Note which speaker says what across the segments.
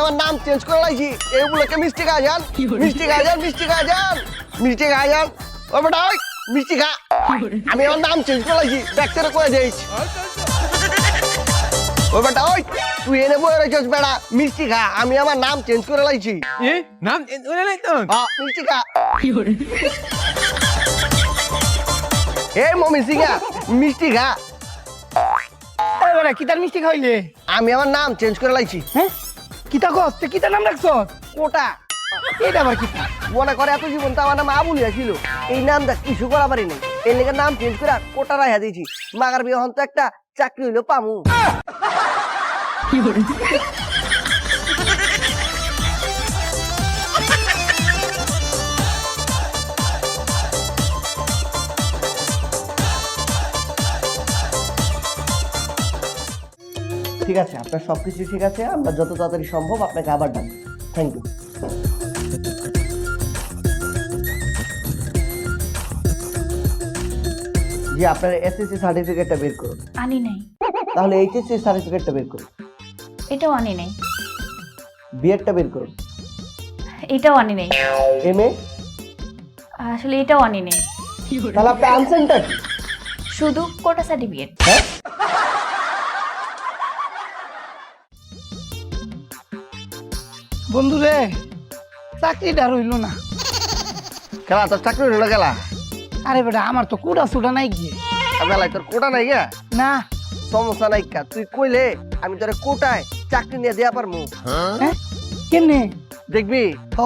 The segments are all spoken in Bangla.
Speaker 1: আমার নাম চেঞ্জ করে লাইছি এইগুলোকে মিষ্টি গাজান মিষ্টি গাজান মিষ্টি গাজান মিষ্টি গাজান ও বেটা ওই মিষ্টি খা আমি আমার নাম চেঞ্জ করে লাইছি ডাক্তারে করে দিয়েছি ও বেটা ওই তুই এনে বয়ে রেখেছ বেটা মিষ্টি খা আমি আমার নাম চেঞ্জ করে লাইছি
Speaker 2: এ নাম ওরে নাই তো
Speaker 1: হ্যাঁ মিষ্টি খা এই মমি সিংহা মিষ্টি খা
Speaker 3: এবারে কিতার মিষ্টি খাইলে
Speaker 1: আমি আমার নাম চেঞ্জ করে লাইছি
Speaker 3: হ্যাঁ কিতা কস তে কিতা নাম রাখছ?
Speaker 1: কোটা।
Speaker 3: এটা আবার কিতা?
Speaker 1: মনে করে এত জীবন তো আমার নাম আবুল ছিল এই নামটা কিছু করা পারি নাই। এই লেগে নাম চেঞ্জ করে কোটা রাখা দিয়েছি। মাগার বিয়ে হন তো একটা চাকরি হইল পামু। ঠিক আছে আপনার সবকিছু ঠিক আছে আমরা যত তাড়াতাড়ি সম্ভব আপনাকে আবার ডাক থ্যাংক ইউ জি আপনার এসএসসি সার্টিফিকেটটা বের করুন।
Speaker 4: আনি নাই।
Speaker 1: তাহলে এইচএসসি সার্টিফিকেটটা বের করুন।
Speaker 4: এটাও আনি নাই।
Speaker 1: বিএডটা বের করুন।
Speaker 4: এটাও আনি নাই।
Speaker 1: এম এ
Speaker 4: আসলে এটাও আনি নাই।
Speaker 1: তাহলে আপনি আনসেনটা কি?
Speaker 4: শুধু কোটা সার্টিফিকেট
Speaker 1: হ্যাঁ?
Speaker 3: বন্ধু রে চাকরিটা রইল না।
Speaker 1: খেলা তোর চাকরি হলো গেলা?
Speaker 3: আরে বেটা আমার তো কুড়া সুড়া নাই গিয়ে।
Speaker 1: বেলায় তোর কোটা নাই গা
Speaker 3: না।
Speaker 1: সমস্যা নাই কা তুই কইলে আমি তোর কোটায় চাকরি নিয়ে দেয়া পারমু।
Speaker 3: হ্যাঁ? কেমনে?
Speaker 1: দেখবি?
Speaker 3: হ।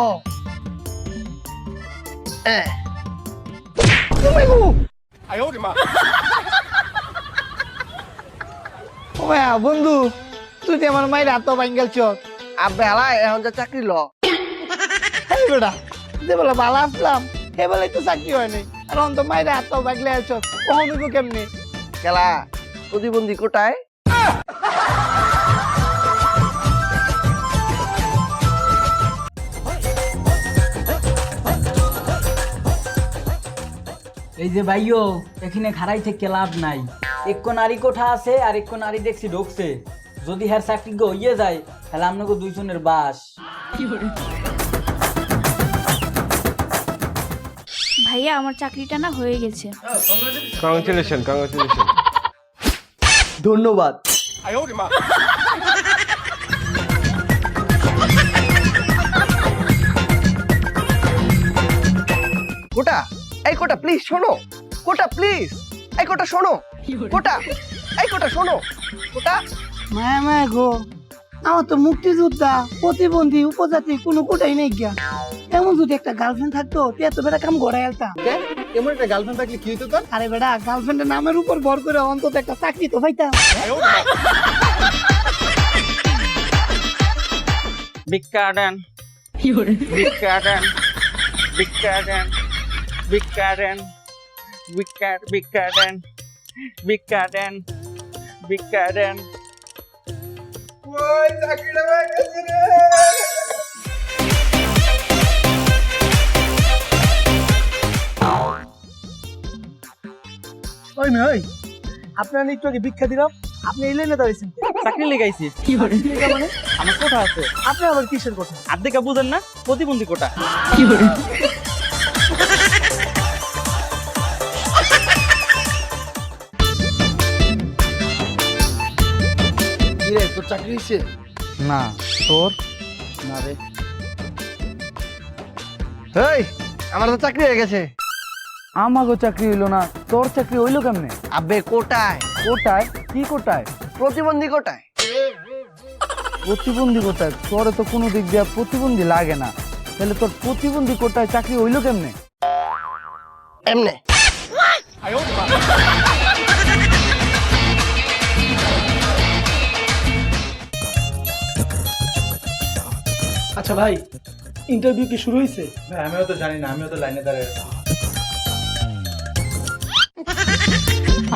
Speaker 3: বন্ধু তুই তো আমার মায়ের হাত বাঙ্গাল চক
Speaker 1: আব্বে হালা এখন যে চাকরি ল।
Speaker 3: বেটা যে বলে ভালো আসলাম সে বলে তো চাকরি হয় নাই। আর অন্ত মায়ের হাত বাগলে আছো ও কেমনে?
Speaker 1: খেলা প্রতিবন্ধী কোটায়
Speaker 5: এই যে ভাইও এখানে খারাই থেকে লাভ নাই। এক নারী কোঠা আছে আর এক নারী দেখছি ঢুকছে। যদি হ্যার চাকরি গো ইয়ে যায় তাহলে আপনাকে দুইজনের বাস।
Speaker 4: ভাইয়া আমার চাকরিটা না হয়ে গেছে।
Speaker 2: কংগ্রেচুলেশন কংগ্রেচুলেশন
Speaker 1: ধন্যবাদ। কোটা এই কোটা প্লিজ শোনো। কোটা প্লিজ এই কোটা শোনো। কোটা এই কোটা শোনো। কোটা
Speaker 3: মায়া মায়া গো। আমার তো মুক্তিযোদ্ধা প্রতিবন্ধী উপজাতি কোনো কোটাই নেই গিয়া। এমন যদি একটা গার্লফ্রেন্ড থাকতো তুই এত বেটা কাম গড়াই আলতাম
Speaker 2: এমন একটা গার্লফ্রেন্ড থাকলে কি হতো তোর?
Speaker 3: আরে বেটা গার্লফ্রেন্ডের নামের উপর ভর করে অন্তত একটা চাকরি তো পাইতাম।
Speaker 5: বিকাডেন বিকাডেন বিকাডেন
Speaker 3: ওই নই আপনার একটু আগে ভিক্ষা দিলাম আপনি এই লাইনে দাঁড়িয়েছেন।
Speaker 5: চাকরি লেগাইছি
Speaker 3: মানে
Speaker 5: আমার কোঠা আছে।
Speaker 3: আপনি আবার কিসের কথা
Speaker 5: আর্ধেকা বুঝেন না প্রতিবন্ধী কোটা
Speaker 1: কি হচ্ছে
Speaker 5: না তোর?
Speaker 1: না রে। এই আমার তো চাকরি হয়ে গেছে।
Speaker 5: আমাগো চাকরি হইল না তোর চাকরি হইল কেমনে?
Speaker 1: আবে কোটায়।
Speaker 5: কোটায়? কি কোটায়?
Speaker 1: প্রতিবন্ধী কোটায়।
Speaker 5: প্রতিবন্ধী কোটায়? তোর তো কোনো দিক দিয়ে প্রতিবন্ধী লাগে না। তাহলে তোর প্রতিবন্ধী কোটায় চাকরি হইল কেমনে?
Speaker 1: এমনে।
Speaker 3: আচ্ছা ভাই ইন্টারভিউ কি শুরু হয়েছে
Speaker 6: ভাই আমিও তো জানি না আমিও তো লাইনে দাঁড়িয়ে আছি।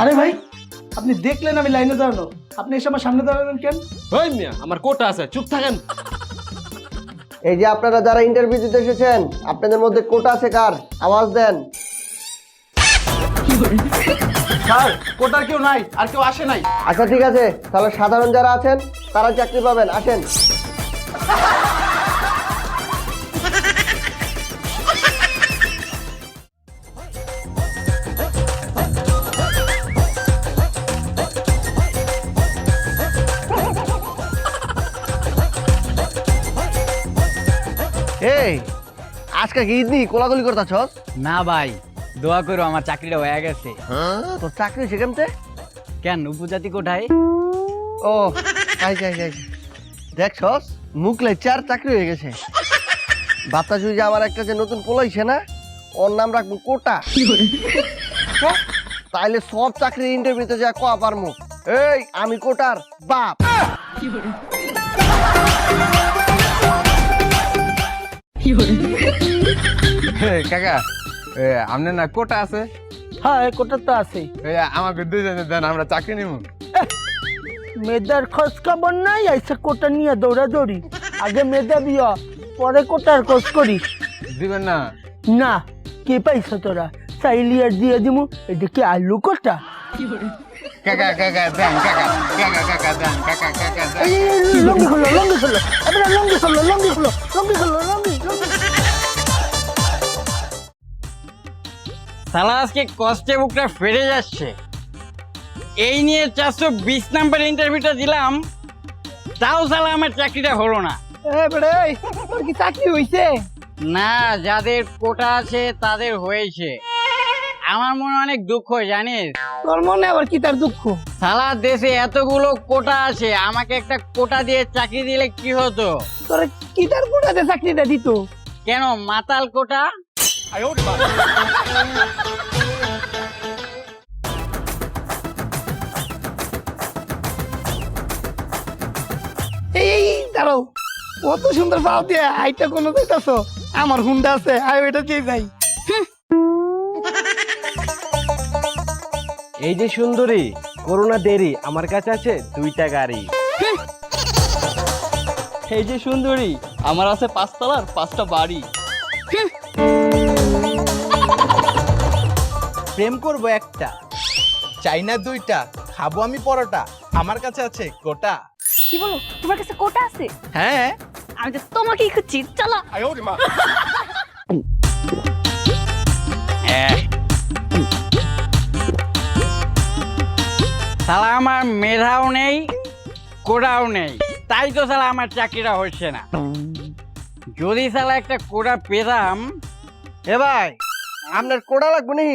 Speaker 3: আরে ভাই আপনি দেখলেন আমি লাইনে দাঁড়ানো। আপনি এসে আমার সামনে দাঁড়ালেন কেন?
Speaker 2: ওই মিয়া আমার কোটা আছে চুপ থাকেন।
Speaker 1: এই যে আপনারা যারা ইন্টারভিউ দিতে এসেছেন আপনাদের মধ্যে কোটা আছে কার? আওয়াজ দেন।
Speaker 6: স্যার কোটার কেউ নাই আর কেউ আসে নাই।
Speaker 1: আচ্ছা ঠিক আছে। তাহলে সাধারণ যারা আছেন তারা চাকরি পাবেন। আসেন। এই আজকে কি নি কোলাগুলি করতেছ
Speaker 5: না ভাই দোয়া করো আমার চাকরিটা হয়ে গেছে।
Speaker 1: তোর চাকরি সেখানতে
Speaker 5: কেন উপজাতি কোঠায়
Speaker 1: ও আই আই আই। দেখছস মুখ লেচার চাকরি হয়ে গেছে। বাপ্তা যে আমার একটা যে নতুন পোলাইছে না ওর নাম রাখব কোটা। হ্যাঁ? তাইলে সব চাকরি ইন্টারভিউতে যা কোয়া পারমু। এই আমি কোটার বাপ।
Speaker 2: কাকা আপনার না কোটা আছে?
Speaker 3: হ্যাঁ কোটা তো আছে
Speaker 2: এ, আমাকে দুজনে দেন আমরা চাকরি নিব
Speaker 3: মেয়েদের খোঁজ খবর নাই আইসা কোটা নিয়ে দৌড়াদৌড়ি। আগে মেয়েদা বিয়া পরে কোটার খোঁজ করিস
Speaker 2: দিবেন না?
Speaker 3: না কে পাইছ তোরা? চাইলি আর দিয়ে দিমু এটা কি আলু কোটা?
Speaker 2: কাকা কাকা দেন কাকা কাকা কাকা দেন কাকা দেন।
Speaker 3: লঙ্গি খোলো লঙ্গি খোলো এবারে লঙ্গি খোলো লঙ্গি খোলো লঙ্গি খোলো লঙ্গি
Speaker 5: সালা আজকে কষ্টে বুকটা ফেরে যাচ্ছে। এই নিয়ে চারশো বিশ নাম্বার ইন্টারভিউটা দিলাম তাও সালা আমার চাকরিটা হলো না।
Speaker 3: তোর কি চাকরি হইছে?
Speaker 5: না যাদের কোটা আছে তাদের হয়েছে। আমার মনে অনেক দুঃখ জানিস?
Speaker 3: তোর মনে আবার কি তার দুঃখ?
Speaker 5: সালা দেশে এতগুলো কোটা আছে আমাকে একটা কোটা দিয়ে চাকরি দিলে কি হতো?
Speaker 3: তোর কি তার কোটাতে চাকরিটা দিত?
Speaker 5: কেন মাতাল কোটা?
Speaker 3: এই এই দাঁড়াও। কত সুন্দর পাও দিয়ে আইটা কোনো দিতেছ আমার হুন্ডা আছে আই এটা দিয়ে যাই।
Speaker 7: এই যে সুন্দরী করোনা দেরি আমার কাছে আছে দুইটা গাড়ি। এই যে সুন্দরী আমার আছে পাঁচতলার পাঁচটা বাড়ি।
Speaker 6: প্রেম করব একটা। চাইনা দুইটা খাব আমি পরোটা। আমার কাছে আছে কোটা
Speaker 4: কি বলো? তোমার কাছে কোটা আছে?
Speaker 6: হ্যাঁ।
Speaker 4: আমি তো তোমাকেই খুঁজছি চলো।
Speaker 5: সালা আমার মেধাও নেই কোড়াও নেই। তাই তো সালা আমার চাকরিটা হচ্ছে না। যদি সালা একটা কোড়া পেতাম
Speaker 1: এ ভাই আপনার কোড়া লাগবে নি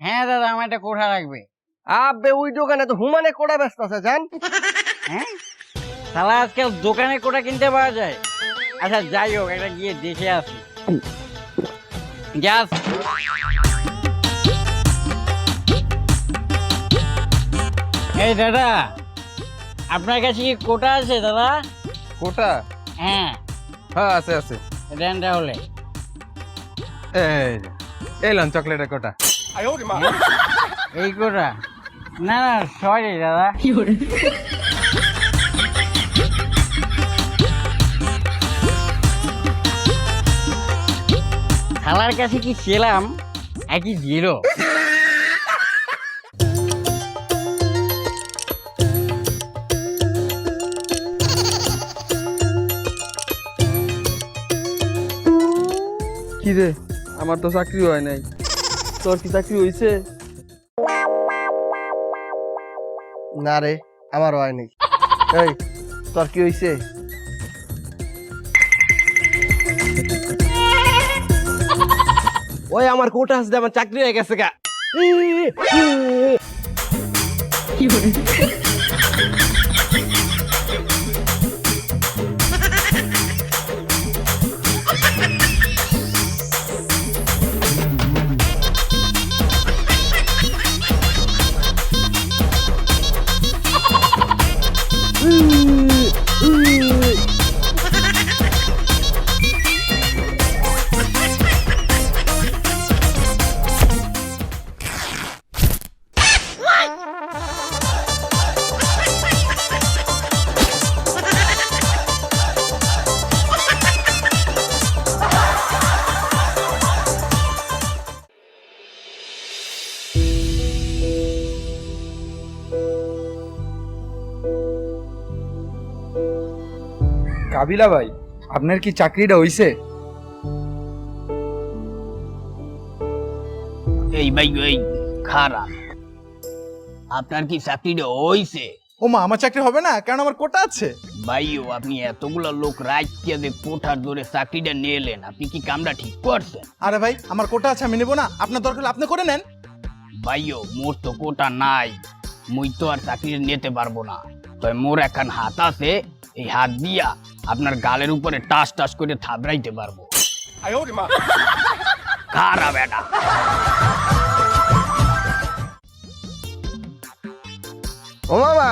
Speaker 5: হ্যাঁ দাদা আমার একটা কোঠা লাগবে।
Speaker 1: আবে ওই দোকানে তো হুমানে কোড়া ব্যস্ত আছে জান।
Speaker 5: হ্যাঁ? সালা আজকাল দোকানে কোটা কিনতে পাওয়া যায়। আচ্ছা যাই হোক একটা গিয়ে দেখে আসি। গ্যাস এই দাদা আপনার কাছে কি কোটা আছে দাদা?
Speaker 2: কোটা?
Speaker 5: হ্যাঁ।
Speaker 2: হ্যাঁ আছে আছে।
Speaker 5: দেন তাহলে।
Speaker 2: এই লন চকলেটের কোটা।
Speaker 5: এই কোটা না না সরি দাদা। শালার কাছে কি ছিলাম একই জিরো?
Speaker 7: কি রে? আমার তো চাকরি হয় নাই। তোর কি চাকরি হইছে?
Speaker 1: না রে আমার হয়নি এই তোর কি হইছে?
Speaker 7: ওই আমার কোটা আছে আমার চাকরি হয়ে গেছে গা।
Speaker 6: কাবিলা ভাই আপনার কি চাকরিটা হইছে?
Speaker 5: এই ভাই ওই খারাপ আপনার কি চাকরিটা হইছে?
Speaker 6: ও মা আমার চাকরি হবে না? কারণ আমার কোটা আছে।
Speaker 5: ভাইও আপনি এতগুলা লোক রাজকে কোঠার ধরে চাকরিটা নিয়ে এলেন আপনি কি কামটা ঠিক করছেন?
Speaker 6: আরে ভাই আমার কোটা আছে আমি নেব না। আপনার দরকার হলে আপনি করে নেন।
Speaker 5: ভাইও মোর তো কোটা নাই। মুই তো আর চাকরি নিতে পারব না। তবে মোর এখন হাত আছে এই হাত দিয়া আপনার গালের উপরে টাস টাস করে থাবড়াইতে পারব। খারাপ এটা।
Speaker 1: ও মামা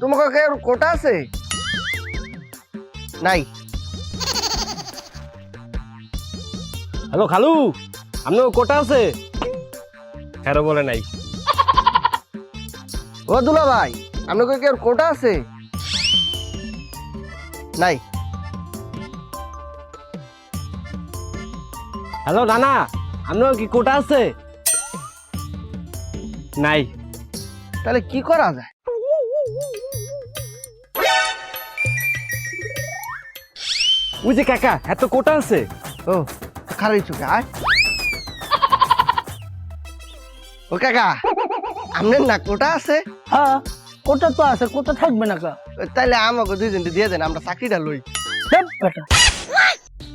Speaker 1: তোমাকে কে কোটা আছে? নাই।
Speaker 7: হ্যালো খালু আপনার কোটা আছে? হ্যাঁ বলে নাই।
Speaker 1: ও দুলা ভাই আপনাকে কে কোটা আছে? নাই
Speaker 7: হ্যালো নানা আপনার কি কোটা আছে নাই
Speaker 1: তাহলে কি করা যায়
Speaker 7: ওই যে কাকা এত কোটা আছে
Speaker 1: ও খারাপ চোখে আয় ও কাকা আপনার না কোটা আছে
Speaker 8: হ্যাঁ কোটা তো আছে কোটা থাকবে না কা
Speaker 1: তাইলে আমাকে দুইজনকে দিয়ে দেন আমরা চাকরিটা লই।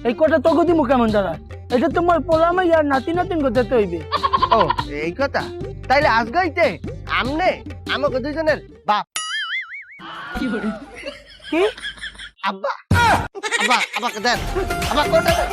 Speaker 8: এই কোটা তোকে দিমু কেমন দাঁড়া এটা তোমার পোলামে আর নাতি নাতিন করতে হইবে।
Speaker 1: ও এই কথা? তাইলে আজ গাইতে? আমনে? আমাকে দুইজনের বাপ।
Speaker 8: কি
Speaker 1: আব্বা। আব্বা আমাকে দেন। আব্বা কোটা দেন।